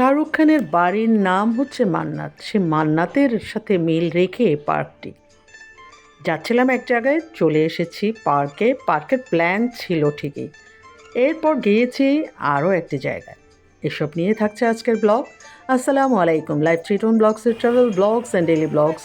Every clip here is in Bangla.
শাহরুখ খানের বাড়ির নাম হচ্ছে মান্নাত। সে মান্নাতের সাথে মিল রেখে পার্কটি। যাচ্ছিলাম এক জায়গায়, চলে এসেছি পার্কে। পার্কের প্ল্যান ছিল ঠিকই। এরপর গিয়েছি আরও একটি জায়গায়। এসব নিয়ে থাকছে আজকের ব্লগ। আসসালামু আলাইকুম। লাইভ ট্রিটন ব্লগসের travel blogs and daily blogs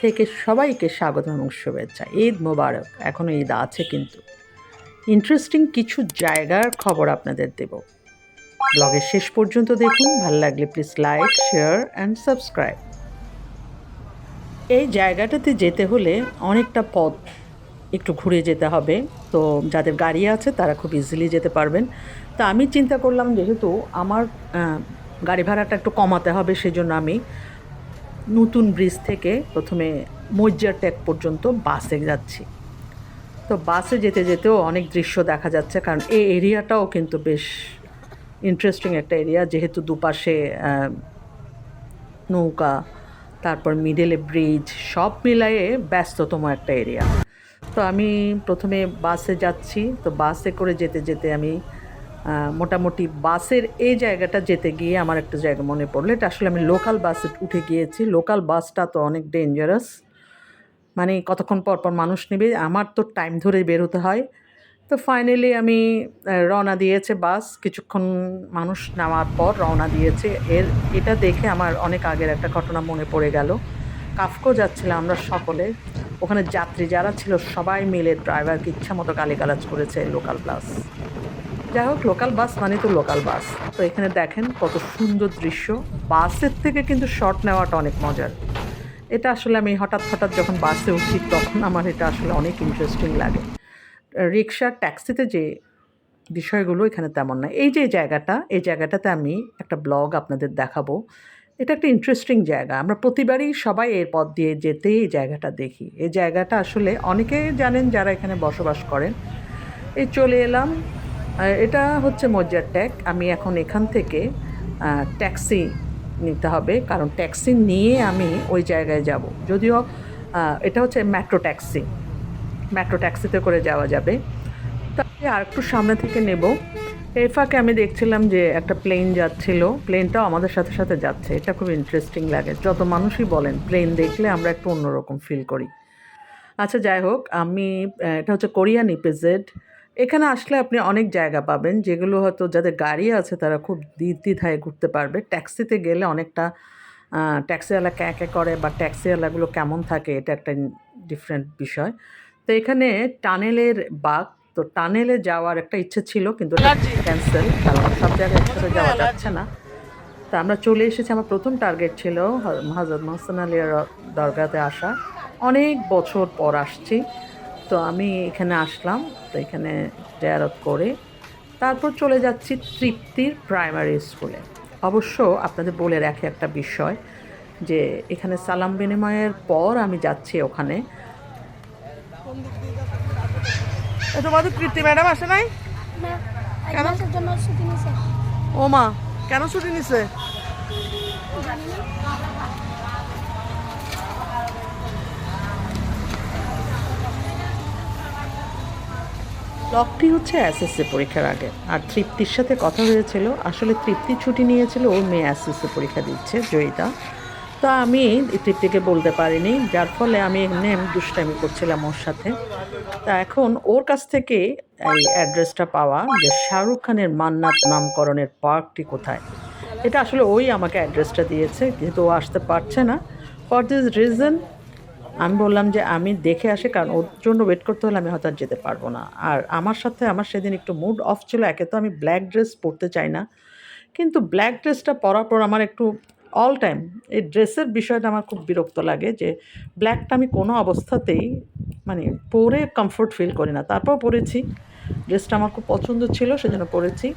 থেকে সবাইকে স্বাগত এবং শুভেচ্ছা। ঈদ মোবারক। এখনও ঈদ আছে কিন্তু। ইন্টারেস্টিং কিছু জায়গার খবর আপনাদের দেবো। ব্লগের শেষ পর্যন্ত দেখুন। ভালো লাগলে please like share and subscribe এই জায়গাটাতে যেতে হলে অনেকটা পথ একটু ঘুরে যেতে হবে। তো যাদের গাড়ি আছে, তারা খুব ইজিলি যেতে পারবেন। তো আমি চিন্তা করলাম যেহেতু আমার গাড়ি ভাড়াটা একটু কমাতে হবে, সেজন্য আমি নতুন ব্রিজ থেকে প্রথমে মজ্জার ট্যাগ পর্যন্ত বাসে যাচ্ছি। তো বাসে যেতে যেতেও অনেক দৃশ্য দেখা যাচ্ছে, কারণ এই এরিয়াটাও কিন্তু বেশ ইন্টারেস্টিং একটা এরিয়া যেহেতু দুপাশে নৌকা, তারপর মিডলে ব্রিজ সব মিলায়ে ব্যস্ততম একটা এরিয়া তো আমি প্রথমে বাসে যাচ্ছি, তো বাসে করে যেতে যেতে আমি মোটামুটি বাসের এই জায়গাটা যেতে গিয়ে আমার একটা জায়গা মনে পড়ল। এটা আসলে আমি লোকাল বাসে উঠে গিয়েছি। লোকাল বাসটা তো অনেক ডেঞ্জারাস মানে কতক্ষণ পর পর মানুষ নেবে, আমার তো টাইম ধরে বেরোতে হয়। তো ফাইনালি আমি রওনা দিয়েছে বাস। কিছুক্ষণ মানুষ নেওয়ার পর রওনা দিয়েছে। এর, এটা দেখে আমার অনেক আগের একটা ঘটনা মনে পড়ে গেল। কাফকো যাচ্ছিলাম আমরা সকলে। ওখানে যাত্রী যারা ছিল সবাই মিলে ড্রাইভারকে ইচ্ছা মতো গালিগালাজ করেছে লোকাল বাস যাই হোক লোকাল বাস মানে তো লোকাল বাস তো এখানে দেখেন কত সুন্দর দৃশ্য। বাসের থেকে কিন্তু শর্ট নেওয়াটা অনেক মজার। এটা আসলে আমি হঠাৎ হঠাৎ যখন বাসে উঠি তখন আমার এটা আসলে অনেক ইন্টারেস্টিং লাগে। রিক্সা ট্যাক্সিতে যে বিষয়গুলো এখানে তেমন না। এই যে জায়গাটা, এই জায়গাটাতে আমি একটা ব্লগ আপনাদের দেখাবো। এটা একটা ইন্টারেস্টিং জায়গা। আমরা প্রতিবারই সবাই এর পথ দিয়ে যেতে এই জায়গাটা দেখি। এই জায়গাটা আসলে অনেকে জানেন যারা এখানে বসবাস করেন। এই চলে এলাম। এটা হচ্ছে মজ্জার ট্যাগ। আমি এখন এখান থেকে ট্যাক্সি নিতে হবে। কারণ ট্যাক্সি নিয়ে আমি ওই জায়গায় যাব। যদিও এটা হচ্ছে মেট্রো ট্যাক্সি। মেট্রো ট্যাক্সিতে করে যাওয়া যাবে। তাই আর একটু সামনে থেকে নেব। এর ফাঁকে আমি দেখছিলাম যে একটা প্লেন যাচ্ছিল। প্লেনটাও আমাদের সাথে সাথে যাচ্ছে। এটা খুব ইন্টারেস্টিং লাগে। যত মানুষই বলেন, প্লেন দেখলে আমরা একটু অন্যরকম ফিল করি। আচ্ছা যাই হোক, আমি এটা হচ্ছে কোরিয়ান ইপিজেড এখানে আসলে আপনি অনেক জায়গা পাবেন, যেগুলো হয়তো যাদের গাড়ি আছে তারা খুব দ্বিধায় ঘুরতে পারবে। ট্যাক্সিতে গেলে অনেকটা ট্যাক্সিওয়ালা ক্যাঁ ক্যাঁ করে বা ট্যাক্সিওয়ালাগুলো কেমন থাকে, এটা একটা ডিফারেন্ট বিষয়। তো এখানে টানেলের বাঘ তো টানেলে যাওয়ার একটা ইচ্ছে ছিল কিন্তু ক্যান্সেল কারণ সব জায়গায় একসাথে যাওয়া যাচ্ছে না। তা আমরা চলে এসেছি আমার প্রথম টার্গেট ছিল হজরত মোহসেন আলিয়ার দরগাতে আসা। অনেক বছর পর আসছি তো আমি এখানে আসলাম তো এখানে জায়ারত করে তারপর চলে যাচ্ছি তৃপ্তির প্রাইমারি স্কুলে অবশ্য আপনাদের বলে রাখি একটা বিষয় যে এখানে সালাম বিনিময়ের পর আমি যাচ্ছি ওখানে এ তোমাদের কীর্তি ম্যাডাম আসে নাই? কেন? ও মা কেন ছুটি নিছে? লকটি হচ্ছে এসএসসি পরীক্ষার আগে। আর তৃপ্তির সাথে কথা হয়েছিল আসলে তৃপ্তি ছুটি নিয়েছিল ওর মেয়ে এসএসসি পরীক্ষা দিচ্ছে জয়িতা। তো আমি তৃপ্তিকে বলতে পারিনি, যার ফলে আমি এমনি দুষ্টামি করছিলাম ওর সাথে। তা এখন ওর কাছ থেকে এই অ্যাড্রেসটা পাওয়া যে শাহরুখ খানের মান্নাত নামকরণের পার্কটি কোথায়। এটা আসলে ওই আমাকে অ্যাড্রেসটা দিয়েছে, যেহেতু ও আসতে পারছে না। ফর দিস রিজন আমি বললাম যে আমি দেখে আসি, কারণ ওর জন্য ওয়েট করতে হলে আমি হয়তো আর যেতে পারব না। আর আমার সাথে আমার সেদিন একটু মুড অফ ছিল, একে তো আমি ব্ল্যাক ড্রেস পরতে চাই না। কিন্তু ব্ল্যাক ড্রেসটা পরার পর আমার একটু অল টাইম এই ড্রেসের বিষয়টা আমার খুব বিরক্ত লাগে যে ব্ল্যাকটা আমি কোনো অবস্থাতেই মানে পরে কমফোর্ট ফিল করি না। তারপর পরেছি, ড্রেসটা আমার খুব পছন্দ ছিল, সেজন্য পরেছি।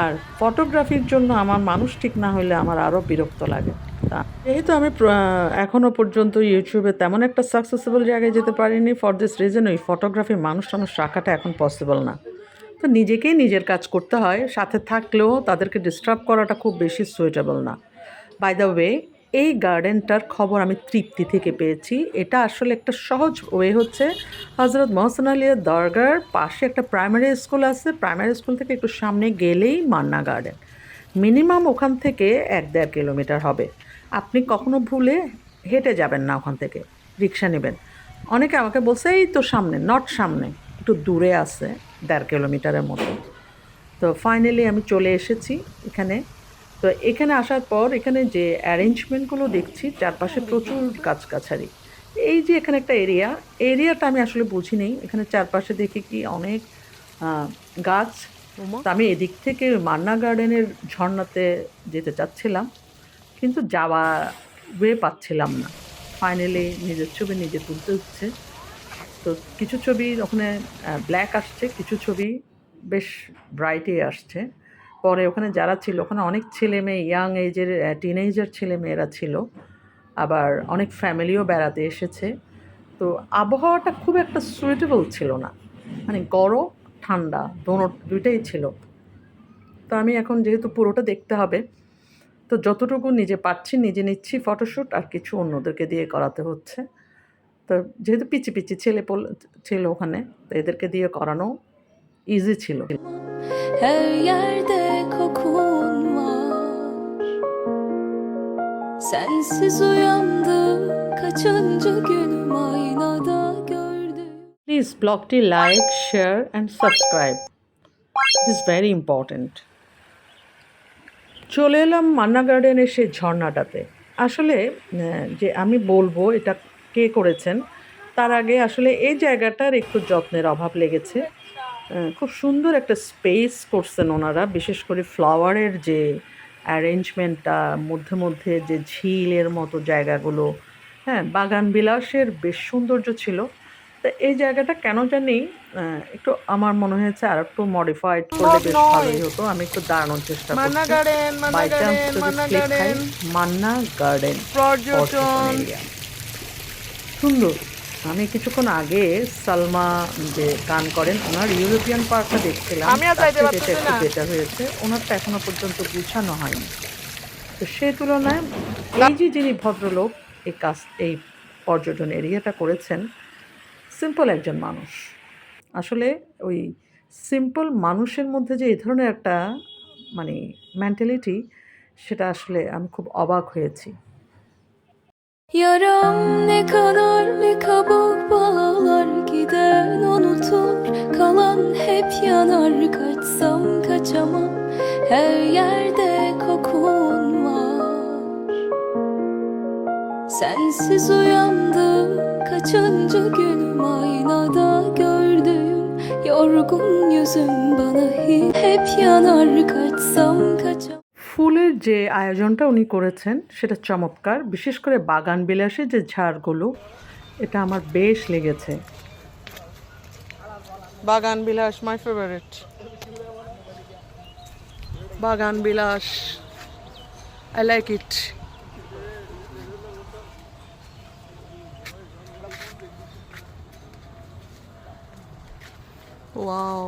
আর ফটোগ্রাফির জন্য আমার মানুষ ঠিক না হলে আমার আরও বিরক্ত লাগে। তা যেহেতু আমি এখনও পর্যন্ত ইউটিউবে তেমন একটা সাকসেসফুল জায়গায় যেতে পারিনি ফর দিস রিজন ওই ফটোগ্রাফি মানুষ টানুষ রাখাটা এখন পসিবল না। তো নিজেকেই নিজের কাজ করতে হয়, সাথে থাকলেও তাদেরকে ডিস্টার্ব করাটা খুব বেশি সুইটেবল না। বাই দ্য ওয়ে এই গার্ডেনটার খবর আমি তৃপ্তি থেকে পেয়েছি। এটা আসলে একটা সহজ ওয়ে হচ্ছে। হজরত মহসেন আলিয়া দরগার পাশে একটা প্রাইমারি স্কুল আছে। প্রাইমারি স্কুল থেকে একটু সামনে গেলেই মান্না গার্ডেন মিনিমাম ওখান থেকে এক দেড় কিলোমিটার হবে। আপনি কখনো ভুলে হেঁটে যাবেন না ওখান থেকে। রিক্সা নেবেন। অনেকে আমাকে বলছে, এই তো সামনে নট সামনে। একটু দূরে আছে, দেড় কিলোমিটারের মতো। তো ফাইনালি আমি চলে এসেছি এখানে। তো এখানে আসার পর এখানে যে অ্যারেঞ্জমেন্টগুলো দেখছি চারপাশে প্রচুর গাছগাছালি। এই যে এখানে একটা এরিয়া এরিয়াটা আমি আসলে বুঝি নেই এখানে চারপাশে দেখি কি অনেক গাছ। আমি এদিক থেকে মান্না গার্ডেনের ঝর্ণাতে যেতে চাচ্ছিলাম কিন্তু যাওয়া ওয়ে পাচ্ছিলাম না। ফাইনালি নিজের ছবি নিজে তুলতে হচ্ছে। তো কিছু ছবি ওখানে ব্ল্যাক আসছে কিছু ছবি বেশ ব্রাইটই আসছে। পরে ওখানে যারা ছিল, ওখানে অনেক ছেলে মেয়ে ইয়াং এজের টিনেজার ছেলে মেয়েরা ছিল। আবার অনেক ফ্যামিলিও বেড়াতে এসেছে। তো আবহাওয়াটা খুব একটা সুইটেবল ছিল না। মানে গরম, ঠান্ডা, দোনো, দুইটাই ছিল। তো আমি এখন যেহেতু পুরোটা দেখতে হবে, তো যতটুকু নিজে পাচ্ছি নিজে নিচ্ছি ফটোশ্যুট আর কিছু অন্যদেরকে দিয়ে করাতে হচ্ছে। তো যেহেতু পিচি পিচি ছেলে পোল, ছিল ওখানে, তো এদেরকে দিয়ে করানো ইজি ছিল। Kokun var Sensiz uyandım Kaçıncı günüm aynada gördüm. Please ব্লগটি like share and subscribe it is very important চলে এলাম মান্না গার্ডেনের সেই ঝর্ণাটাতে। আসলে যে আমি বলব, এটা কে করেছেন, তার আগে আসলে এই জায়গাটার একটু যত্নের অভাব লেগেছে। খুব সুন্দর একটা স্পেস করছেন ওনারা বিশেষ করে ফ্লাওয়ারের যে অ্যারেঞ্জমেন্টটা মধ্যে মধ্যে যে ঝিলের মতো জায়গাগুলো হ্যাঁ বাগান বিলাসের বেশ সৌন্দর্য ছিল। তো এই জায়গাটা কেন জানি একটু আমার মনে হয়েছে আর একটু মডিফাইড করলে বেশ ভালোই হতো আমি একটু দাঁড়ানোর চেষ্টা করছি। গার্ডেন মান্না গার্ডেন সুন্দর। আমি কিছুক্ষণ আগে সালমা যে গান করেন ওনার ইউরোপিয়ান পার্কটা দেখছিলাম। এটা একটু বেটার হয়েছে। ওনারটা এখনও পর্যন্ত গুছানো হয়নি। তো সে তুলনায় এই যে যিনি ভদ্রলোক এই কাজ এই পর্যটন এরিয়াটা করেছেন সিম্পল একজন মানুষ। আসলে ওই সিম্পল মানুষের মধ্যে যে এই ধরনের একটা মানে মেন্টালিটি সেটা আসলে আমি খুব অবাক হয়েছি। Yaram ne kadar ne kabuk bağlar Giden unutur. Kalan hep yanar Kaçsam kaçamam. Her yerde kokun var. Sensiz uyandım kaçıncı günüm Aynada gördüğüm yorgun yüzüm bana hiç Hep yanar kaçsam যে আয়োজনটা উনি করেছেন, সেটা চমৎকার। বিশেষ করে বাগান বিলাসে যে ঝাড়গুলো, এটা আমার বেশ লেগেছে। বাগান বিলাস মাই ফেভারিট বাগান বিলাস আই লাইক ইট ওয়াও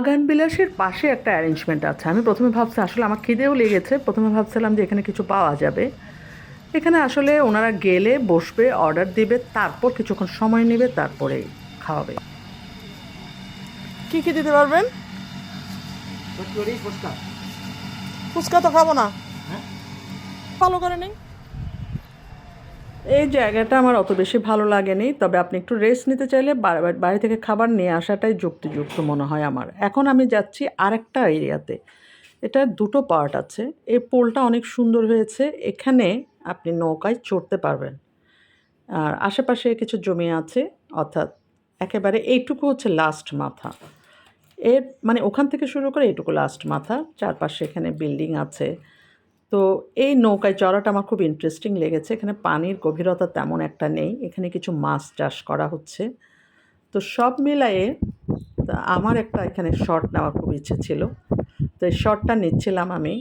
বাগান বিলাসের পাশে একটা অ্যারেঞ্জমেন্ট আছে। আমি প্রথমে ভাবছি আসলে আমার খিদেও লেগেছে। প্রথমে ভাবছিলাম যে এখানে কিছু পাওয়া যাবে। এখানে আসলে ওনারা গেলে বসবে অর্ডার দিবে তারপর কিছুক্ষণ সময় নেবে তারপরে খাওয়াবে। কি কি দিতে পারবেন? ফুচকা। তো খাব না। ফলো করে নেই? এই জায়গাটা আমার অত বেশি ভালো লাগেনি, তবে আপনি একটু রেস্ট নিতে চাইলে বা- বাড়ি থেকে খাবার নিয়ে আসাটাই যুক্তিযুক্ত মনে হয় আমার। এখন আমি যাচ্ছি আরেকটা এরিয়াতে। এটা দুটো পার্ট আছে। এই পোলটা অনেক সুন্দর হয়েছে। এখানে আপনি নৌকায় চড়তে পারবেন। আর আশেপাশে কিছু জমি আছে, অর্থাৎ একেবারে এইটুকু হচ্ছে লাস্ট মাথা। এর মানে ওখান থেকে শুরু করে এইটুকু লাস্ট মাথা। চারপাশে এখানে বিল্ডিং আছে। তো এই নৌকায় চড়াটা আমার খুব ইন্টারেস্টিং লেগেছে। এখানে পানির গভীরতা তেমন একটা নেই। এখানে কিছু মাছ চাষ করা হচ্ছে। তো সব মিলায়ে আমার একটা এখানে শট নেওয়ার খুব ইচ্ছে ছিল। তো এই শটটা নিচ্ছিলাম আমি।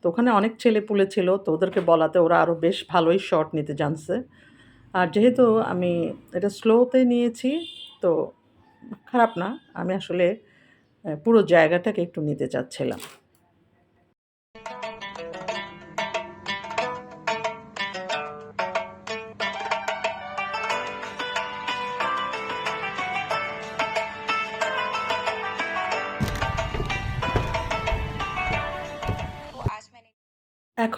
তো ওখানে অনেক ছেলে পুলে ছিল। তো ওদেরকে বলাতে ওরা আরও বেশ ভালোই শট নিতে জানছে। আর যেহেতু আমি এটা স্লোতে নিয়েছি, তো খারাপ না। আমি আসলে পুরো জায়গাটাকে একটু নিতে চাচ্ছিলাম।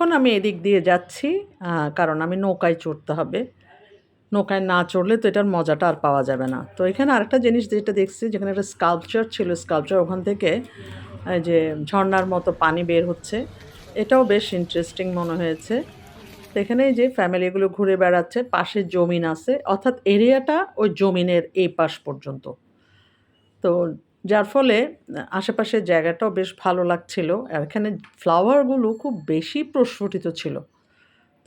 এখন আমি এদিক দিয়ে যাচ্ছি কারণ আমি নৌকায় চড়তে হবে। নৌকায় না চড়লে তো এটার মজাটা আর পাওয়া যাবে না। তো এখানে আরেকটা জিনিস যেটা দেখছি, যেখানে একটা স্কাল্পচার ছিল স্কাল্পচার ওখান থেকে যে ঝর্ণার মতো পানি বের হচ্ছে, এটাও বেশ ইন্টারেস্টিং মনে হয়েছে। তো এখানে যে ফ্যামিলিগুলো ঘুরে বেড়াচ্ছে, পাশে জমিন আছে, অর্থাৎ এরিয়াটা ওই জমিনের এই পাশ পর্যন্ত। তো যার ফলে আশেপাশের জায়গাটাও বেশ ভালো লাগছিল। আর এখানে ফ্লাওয়ারগুলো খুব বেশি প্রস্ফুটিত ছিল।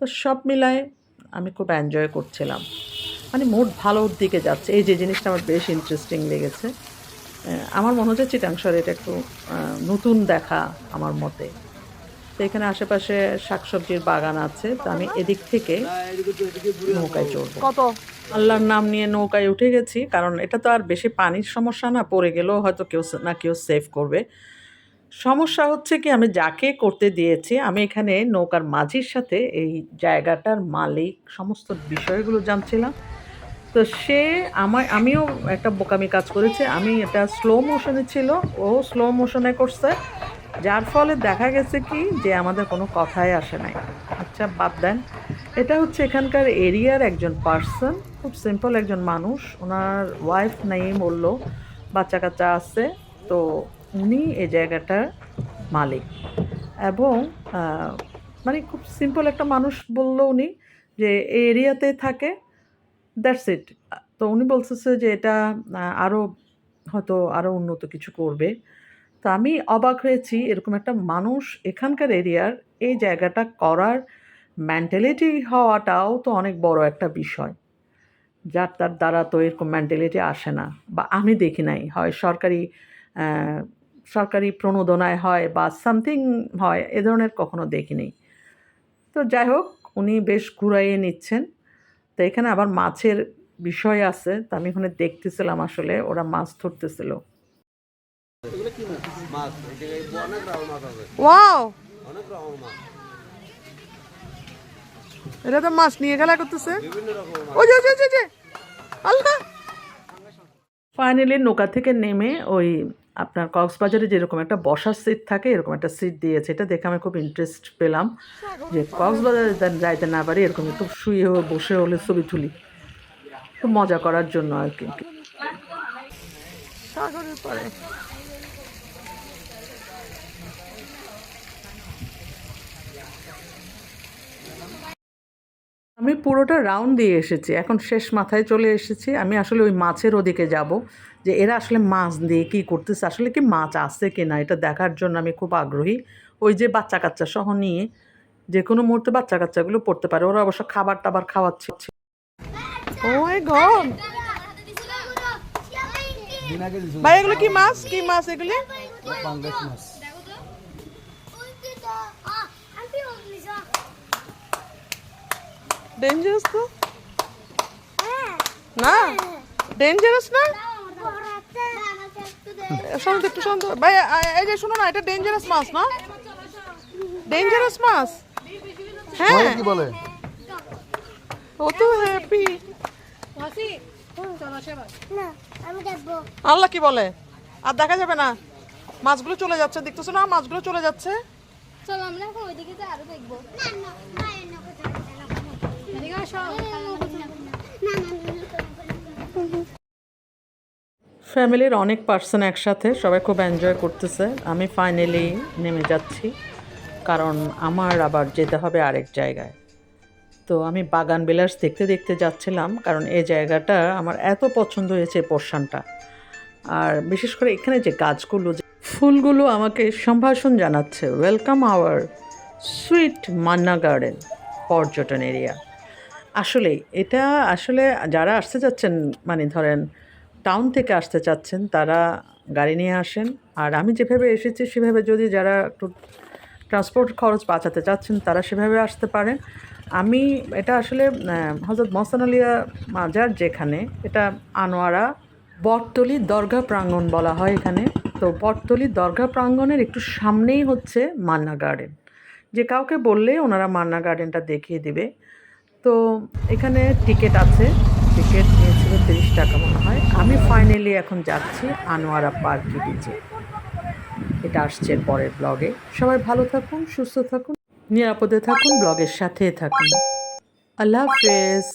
তো সব মিলায় আমি খুব এনজয় করছিলাম। মানে মোট ভালোর দিকে যাচ্ছে। এই যে জিনিসটা আমার বেশ ইন্টারেস্টিং লেগেছে। আমার মনে হচ্ছে চিটাংশর এটা একটু নতুন দেখা আমার মতে। তো এখানে আশেপাশে শাকসবজির বাগান আছে তো আমি এদিক থেকে নৌকায় চড়বো। কত? আল্লাহর নাম নিয়ে নৌকায় উঠে গেছি কারণ এটা তো আর বেশি পানির সমস্যা না পড়ে গেলেও হয়তো কেউ না কেউ সেভ করবে। সমস্যা হচ্ছে কি আমি যাকে করতে দিয়েছি আমি এখানে নৌকার মাঝির সাথে এই জায়গাটার মালিক সমস্ত বিষয়গুলো জানছিলাম। তো সে আমার আমিও একটা বোকামি কাজ করেছি আমি এটা স্লো মোশনে ছিল ও স্লো মোশনে করছে। যার ফলে দেখা গেছে কি যে আমাদের কোনো কথাই আসে নাই। আচ্ছা বাদ দেন। এটা হচ্ছে এখানকার এরিয়ার একজন পার্সন, খুব সিম্পল একজন মানুষ। ওনার ওয়াইফ নেই বলল বাচ্চা কাচ্চা আছে। তো উনি এই জায়গাটার মালিক। এবং মানে খুব সিম্পল একটা মানুষ বলল উনি যে এই এরিয়াতে থাকে, দ্যাটস ইট। তো উনি বলতেছে যে এটা আরও হয়তো আরও উন্নত কিছু করবে। তো আমি অবাক হয়েছি এরকম একটা মানুষ এখানকার এরিয়ার, এই জায়গাটা করার মেন্টালিটি হওয়াটাও তো অনেক বড় একটা বিষয়। যার, তার দ্বারা তো এরকম মেন্টালিটি আসে না বা আমি দেখি নাই। হয় সরকারি সরকারি প্রণোদনায় হয় বা সামথিং হয়, এ ধরনের কখনো দেখিনি তো যাই হোক, উনি বেশ ঘুরাইয়ে নিচ্ছেন। তো এখানে আবার মাছের বিষয় আছে। তো আমি ওখানে দেখতেছিলাম আসলে, ওরা মাছ ধরতেছিল। মাছ? এই অনেক রকম মাছ আছে। ওয়াও! অনেক রকম মাছ। এটা তো মাছ নিয়ে খেলা করতেছে। বিভিন্ন ওই যে ওই যে, ওই যে, ওই যে। আল্লাহ! ফাইনালি নৌকা থেকে নেমে ওই আপনার কক্সবাজারে যেরকম একটা বসার সিট থাকে এরকম একটা সিট দিয়েছে। এটা দেখে আমি খুব ইন্টারেস্ট পেলাম যে কক্সবাজারে যাইতে না পারি এরকম একটু শুয়ে হয়ে বসে হলে ছবি তুলি। খুব মজা করার জন্য আর কি। সাগরের পরে আমি পুরোটা রাউন্ড দিয়ে এসেছি। এখন শেষ মাথায় চলে এসেছি। আমি আসলে ওই মাছের ওদিকে যাব যে এরা আসলে মাছ দিয়ে কী করতেছে আসলে কি মাছ আছে কি না এটা দেখার জন্য আমি খুব আগ্রহী। ওই যে বাচ্চা কাচ্চা সহ নিয়ে যে কোনো মুহূর্তে বাচ্চা কাচ্চাগুলো পড়তে পারে। ওরা অবশ্য খাবার টাবার খাওয়াচ্ছে। ও মাই গড ভাই এগুলো কি মাছ? কি মাছ এগুলি? বাংলাদেশ মাছ। ডেঞ্জারাস তো না ডেঞ্জারাস না শান্ত একটু শান্ত ভাই এই যে শোনো না এটা ডেঞ্জারাস মাছ না ডেঞ্জারাস মাছ হ্যাঁ কি বলে ও তো হ্যাপি না আমি দেখব আল্লাহ কি বলে। আর দেখা যাবে না। মাছগুলো চলে যাচ্ছে দেখতেছো না? মাছগুলো চলে যাচ্ছে। চল আমরা এখন ওইদিকে যে আরও দেখব। না না। ফ্যামিলির অনেক পার্সন একসাথে সবাই খুব এনজয় করতেছে। আমি ফাইনালি নেমে যাচ্ছি, কারণ আমার আবার যেতে হবে আরেক জায়গায়। তো আমি বাগান বিলাস দেখতে দেখতে যাচ্ছিলাম, কারণ এই জায়গাটা আমার এত পছন্দ হয়েছে পোর্শনটা। আর বিশেষ করে এখানে যে গাছগুলো ফুলগুলো আমাকে সম্ভাষণ জানাচ্ছে welcome our sweet Manna garden পর্যটন এরিয়া আসলে এটা আসলে যারা আসতে চাচ্ছেন মানে ধরেন টাউন থেকে আসতে চাচ্ছেন, তারা গাড়ি নিয়ে আসেন। আর আমি যেভাবে এসেছি, সেভাবে যদি যারা একটু ট্রান্সপোর্ট খরচ বাঁচাতে চাচ্ছেন, তারা সেভাবে আসতে পারেন। আমি এটা আসলে হজরত মহসান আলিয়া মাজার যেখানে, এটা আনোয়ারা বটতলি দরগা প্রাঙ্গণ বলা হয় এখানে। তো বটতলি দরগা প্রাঙ্গণের একটু সামনেই হচ্ছে মান্না গার্ডেন যে কাউকে বললে ওনারা মান্না গার্ডেনটা দেখিয়ে দেবে। তো এখানে টিকিট আছে। টিকিট নিয়েছিল তিরিশ টাকা মনে হয়। আমি ফাইনালি এখন যাচ্ছি আনোয়ারা পার্কি বিচে এটা আসছে পরের ব্লগে সবাই ভালো থাকুন, সুস্থ থাকুন, নিরাপদে থাকুন ব্লগের সাথে থাকুন। আল্লাহ হাফেজ।